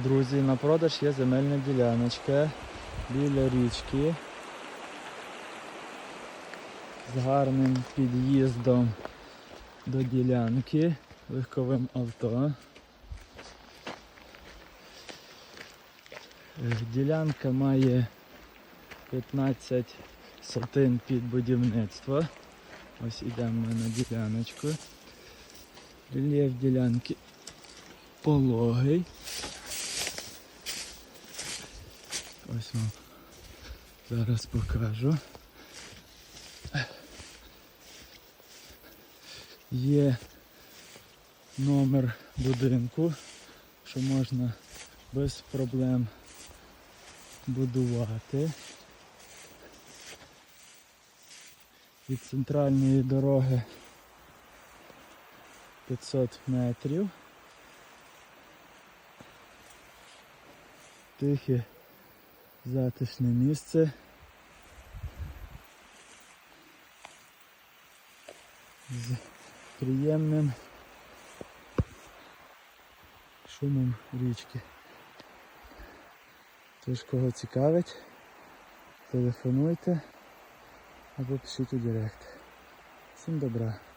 Друзі, на продаж є земельна діляночка біля річки з гарним під'їздом до ділянки, легковим авто. Ділянка має 15 сотин під будівництво. Ось ідемо на діляночку. Рельєф ділянки пологий. Ось вам зараз покажу. Є номер будинку, що можна без проблем будувати. Від центральної дороги 500 метрів. Тихе затишне місце. З приємним шумом річки. Тож кого цікавить, телефонуйте або пишіть у директ. Всім добра.